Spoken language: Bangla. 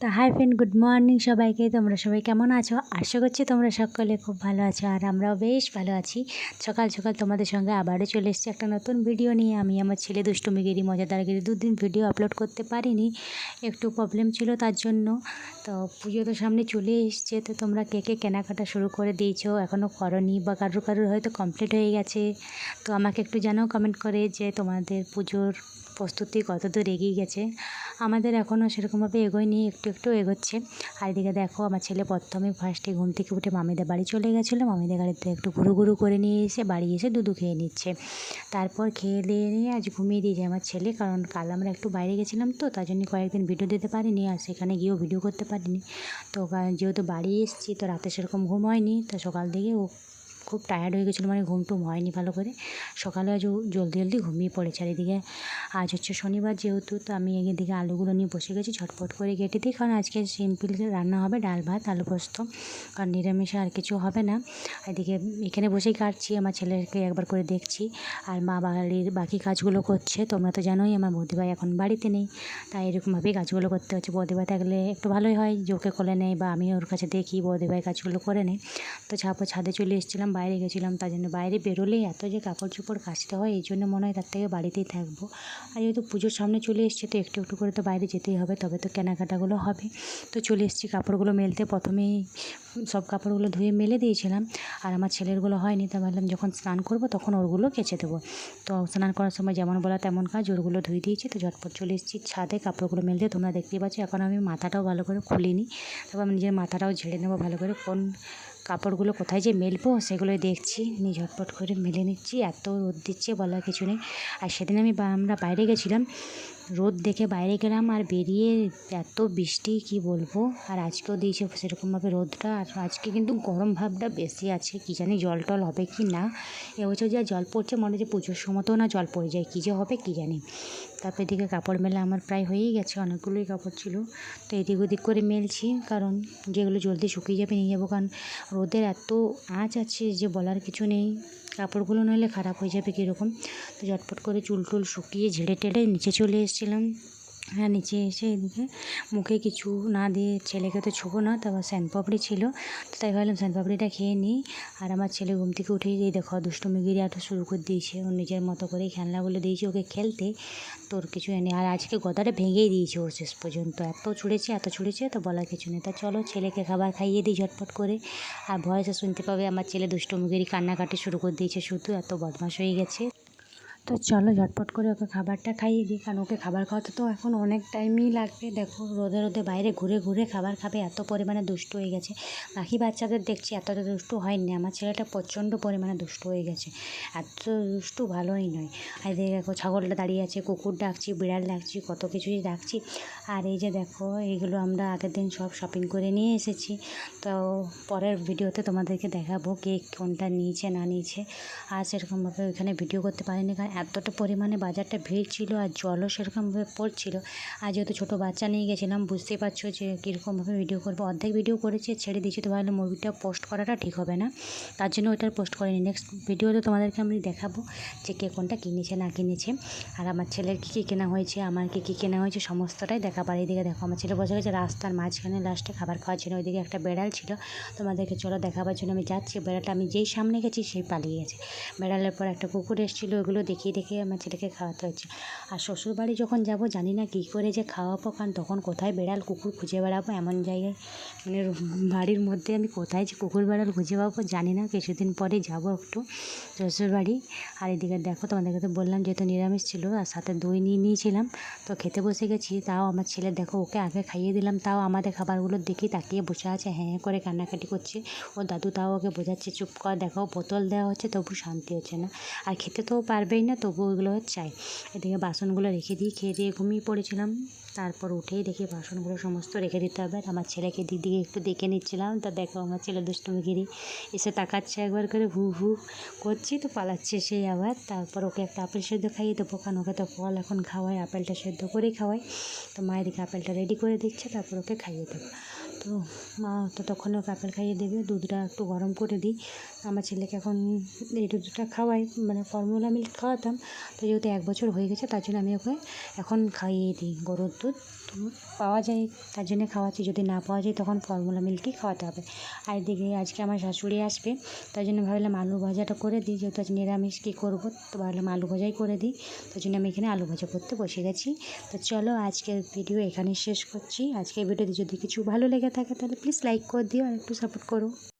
তো হাই ফ্রেন্ড, গুড মর্নিং সবাইকে। তোমরা সবাই কেমন আছো? আশা করছি তোমরা সকলে খুব ভালো আছো আর আমরাও বেশ ভালো আছি। সকাল সকাল তোমাদের সঙ্গে আবারও চলে এসেছি একটা নতুন ভিডিও নিয়ে। আমি আমার ছেলে দুষ্টুমিগিরি মজাদারগিরি দুদিন ভিডিও আপলোড করতে পারিনি। একটু প্রবলেম ছিল তার জন্য। তো পুজো তো সামনে চলে এসছে। তো তোমরা কে কে কেনাকাটা শুরু করে দিয়েছ? এখনও করনি বা কারোর কারোর হয়তো কমপ্লিট হয়ে গেছে। তো আমাকে একটু জানাও কমেন্ট করে যে তোমাদের পুজোর প্রস্তুতি কত দূর এগিয়ে গেছে? আমাদের এখনও সেরকমভাবে এগোয়নি। একটু একটু এগোচ্ছে। আর এদিকে দেখো, আমার ছেলে প্রথমে ফার্স্টে ঘুম থেকে উঠে মামিদের বাড়ি চলে গেছিল। মামিদের গাড়িতে একটু ঘুরু ঘুরু করে নিয়ে এসে বাড়ি এসে দুধু খেয়ে নিচ্ছে। তারপর খেয়ে দিয়ে নিয়ে আজ ঘুমিয়ে দিয়েছে আমার ছেলে, কারণ কাল আমরা একটু বাইরে গেছিলাম তো, তার জন্য কয়েকদিন ভিডিও দিতে পারিনি আর সেখানে গিয়েও ভিডিও করতে পারিনি। তো, যেহেতু বাড়ি এসেছি, তো রাতে সেরকম ঘুম হয়নি, তো সকাল থেকে ও খুব টায়ার্ড হয়ে গেছিল মানে ঘুম টুম হয়নি ভালো করে। সকালে আজ জলদি জলদি ঘুমিয়ে পড়েছে। আর এদিকে আজ হচ্ছে শনিবার যেহেতু, তো আমি এদিকে আলুগুলো নিয়ে বসে গেছি, ঝটপট করে কেটে দিই। কারণ আজকে সিম্পল রান্না হবে ডাল ভাত, আলু পোস্ত। কারণ নিরামিষে আর কিছু হবে না। এদিকে এখানে বসেই কাটছি, আমার ছেলেকে একবার করে দেখছি। আর মা বাড়ির বাকি কাজগুলো করছে, তোমরা তো জানোই আমার বৌদিভাই এখন বাড়িতে নেই। তাই এরকমভাবেই কাজগুলো করতে হচ্ছে। বৌদিভাই থাকলে একটু ভালোই হয়, যে ওকে কোলে নেই বা আমি ওর কাছে দেখি বৌদিভাই কাজগুলো করে নেই তো ছাপো ছাদে চলে এসেছিলাম বাইরে গেছিলাম, তার জন্য বাইরে বেরোলেই এত যে কাপড় চোপড় কাচতে হয়, এই জন্য মনে হয় তার থেকে বাড়িতেই থাকব। আর যেহেতু পুজোর সামনে চলে এসছে, তো একটু একটু করে তো বাইরে যেতেই হবে, তবে তো কেনাকাটাগুলো হবে। তো চলে এসেছি কাপড়গুলো মেলতে। প্রথমেই সব কাপড়গুলো ধুয়ে মেলে দিয়েছিলাম। আর আমার ছেলেরগুলো হয়নি, তা ভাবলাম যখন স্নান করব তখন ওরগুলো কেচে দেবো। তো স্নান করার সময় যেমন বলা তেমন কাজ, ওরগুলো ধুয়ে দিয়েছি, তো ঝটপট চলে এসেছি ছাদে কাপড়গুলো মেলতে। তোমরা দেখতেই পাচ্ছ, এখন আমি মাথাটাও ভালো করে খুলিনি তারপর আমি নিজের মাথাটাও ঝেড়ে নেব ভালো করে, কোন কাপড়গুলো কোথায় যে মেলবো সেগুলো দেখছি, নিয়ে ঝটপট করে মেলে নিচ্ছি, এত রোদ দিচ্ছে বলার কিছু নেই। আর সেদিন আমি আমরা বাইরে গেছিলাম রোদ দেখে বাইরে গেলাম আর বেরিয়ে এত বৃষ্টি, কি বলব? আর আজকেও দিয়েছে সেরকমভাবে রোদটা। আর আজকে কিন্তু গরম ভাবটা বেশি আছে কী জানি জল টল হবে কি না? এবছর যা জল পড়ছে, মনে হচ্ছে পুজোর সময়তেও না জল পড়ে যায়, কী যে হবে কী জানি? তারপর এদিকে কাপড় মেলা আমার প্রায় হয়েই গেছে, অনেকগুলোই কাপড় ছিল। তো এদিক ওদিক করে মেলছি, কারণ যেগুলো জলদি শুকিয়ে যাবে নিয়ে যাব, কারণ রোদের এত আঁচ আছে যে বলার কিছু নেই। কাপড়গুলো নইলে খারাপ হয়ে যাবে কীরকম? তো ঝটপট করে চুল টুল শুকিয়ে ঝেড়ে টেড়ে নিচে চলে এসেছিলাম হ্যাঁ নিচে এসে এদিকে মুখে কিছু না দিয়ে ছেলেকে তো ছোবো না তারপর শ্যানপাপড়ি ছিল। তো তাই ভাবলাম শ্যানপাপড়িটা খেয়ে নিই। আর আমার ছেলে ঘুম থেকে উঠেই দিয়ে দেখো দুষ্টুমিগিরি একটা শুরু করে দিয়েছে। ও নিজের মতো করেই খেলনাগুলো দিয়েছে ওকে খেলতে। তোর কিছু এনে আর আজকে গদাটা ভেঙেই দিয়েছে ও শেষ পর্যন্ত। এত ছুঁড়েছে এত ছুঁড়েছে, তো বলার কিছু নেই। তা চলো ছেলেকে খাবার খাইয়ে দিই ঝটপট করে। আর ভয়েসে শুনতে পাবে আমার ছেলে দুষ্টুমিগিরি কান্নাকাটি শুরু করে দিয়েছে। শুধু এত বদমাশ হয়ে গেছে। তো চলো ঝটপট করে ওকে খাবারটা খাইয়ে দিই, কারণ ওকে খাবার খাওয়াতে তো এখন অনেক টাইমই লাগবে। দেখো, রোদে রোদে বাইরে ঘুরে ঘুরে খাবার খাবে, এত পরিমাণে দুষ্ট হয়ে গেছে। বাকি বাচ্চাদের দেখছি এতটা দুষ্টু হয়নি, আমার ছেলেটা প্রচণ্ড পরিমাণে দুষ্ট হয়ে গেছে। এত দুষ্টু ভালোই নয়। আর দেখো, ছাগলটা দাঁড়িয়ে আছে, কুকুর ডাকছি, বিড়াল ডাকছি, কত কিছুই ডাকছি। আর এই যে দেখো এইগুলো আমরা আগের দিন সব শপিং করে নিয়ে এসেছি। তো পরের ভিডিওতে তোমাদেরকে দেখাবো কে কোনটা নিয়েছে, না নিয়েছে। আর সেরকমভাবে ওইখানে ভিডিও করতে পারিনি, কারণ এতটা পরিমাণে বাজারটা ভিড় ছিল আর জলও সেরকমভাবে পড়ছিল। আর যেহেতু ছোটো বাচ্চা নিয়ে গেছিলাম, বুঝতেই পারছ যে কীরকমভাবে ভিডিও করব। অর্ধেক ভিডিও করেছি ছেড়ে দিয়েছি, তো ভাবলাম মুভিটা পোস্ট করাটা ঠিক হবে না। তার জন্য ওইটা পোস্ট করিনি। নেক্সট ভিডিওতে তোমাদেরকে আমি দেখাবো যে কে কোনটা কিনেছে, না কিনেছে। আর আমার ছেলের কী কী কেনা হয়েছে, আমার কী কী কেনা হয়েছে, সমস্তটাই দেখা পারে এদিকে দেখো, আমার ছেলে বসে গেছে রাস্তার মাঝখানে লাস্টে খাবার খাওয়ার জন্য। ওইদিকে একটা বেড়াল ছিল। তোমাদেরকে চলো দেখাবার জন্য আমি যাচ্ছি। বেড়ালটা আমি যেই সামনে গেছি, সেই পালিয়ে গেছে। বেড়ালের পর একটা কুকুর এসেছিল, ওগুলো দেখিয়ে দেখে আমার ছেলেকে খাওয়াতে হচ্ছে। আর শ্বশুরবাড়ি যখন যাব, জানি না কী করে যে খাওয়াবো, কারণ তখন কোথায় বেড়াল কুকুর খুঁজে বেড়াবো, এমন জায়গায় মানে বাড়ির মধ্যে আমি কোথায় যে কুকুর বেড়াল খুঁজে পাবো, জানি না। কিছুদিন পরে যাব একটু শ্বশুরবাড়ি। আর এদিকে দেখো, তোমাদেরকে তো বললাম যেহেতু নিরামিষ ছিল, আর সাথে দই নিয়ে নিয়েছিলাম, তো খেতে বসে গেছি। তাও আমার ছেলে দেখো, ওকে আগে খাইয়ে দিলাম। তাও আমাদের খাবারগুলো দেখি, তাকিয়ে বসে আছে হ্যাঁ হ্যাঁ করে কান্নাকাটি করছে। ও দাদু তাও ওকে বোঝাচ্ছে, চুপ কর, দেখো, বোতল দেওয়া হচ্ছে, তবু শান্তি হচ্ছে না। আর খেতে তো পারবেই না তবু ওগুলো চাই। এদিকে বাসনগুলো রেখে দিই, খেয়ে দিয়ে ঘুমিয়ে পড়েছিলাম। তারপর উঠেই দেখি বাসনগুলো সমস্ত রেখে দিতে হবে। আমার ছেলেকে দিদিকে একটু দেখে নিচ্ছিলাম। তা দেখো আমার ছেলে দুষ্টুমিগিরি এসে তাকাচ্ছে একবার করে, হু হু, করছি তো পালাচ্ছে সেই আবার। তারপর ওকে একটা আপেল সেদ্ধ খাইয়ে দেবো, কারণ ওকে তো ফল এখন খাওয়াই আপেলটা সেদ্ধ করেই খাওয়াই তো মায়ের দিকে আপেলটা রেডি করে দিচ্ছে, তারপর ওকে খাইয়ে দেবো। তো, মা ততক্ষণে ওকে আপেল খাইয়ে দেবে। দুধটা একটু গরম করে দিই। আমার ছেলেকে এখন এই দুধটা খাওয়াই মানে ফর্মুলা মিল্ক খাওয়াতাম। তো যেহেতু এক বছর হয়ে গেছে, তার জন্য আমি ওকে এখন খাইয়ে দিই গরুর দুধ। পাওয়া যায়, তার জন্য খাওয়াচ্ছি। যদি না পাওয়া যায়, তখন ফর্মুলা মিল্কই খাওয়াতে হবে। আর এদিকে আজকে আমার শাশুড়ি আসবে, তার জন্য ভাবলাম আলু ভাজাটা করে দিই, যেহেতু আজ নিরামিষ, কী করব? তো ভাবলাম আলু ভাজাই করে দিই, তার জন্য আমি এখানে আলু ভাজা করতে বসে গেছি। তো চলো, আজকের ভিডিও এখানেই শেষ করছি। আজকের ভিডিওতে যদি কিছু ভালো লেগে থাকে, তাহলে প্লিজ লাইক করে দিও আর একটু সাপোর্ট করো।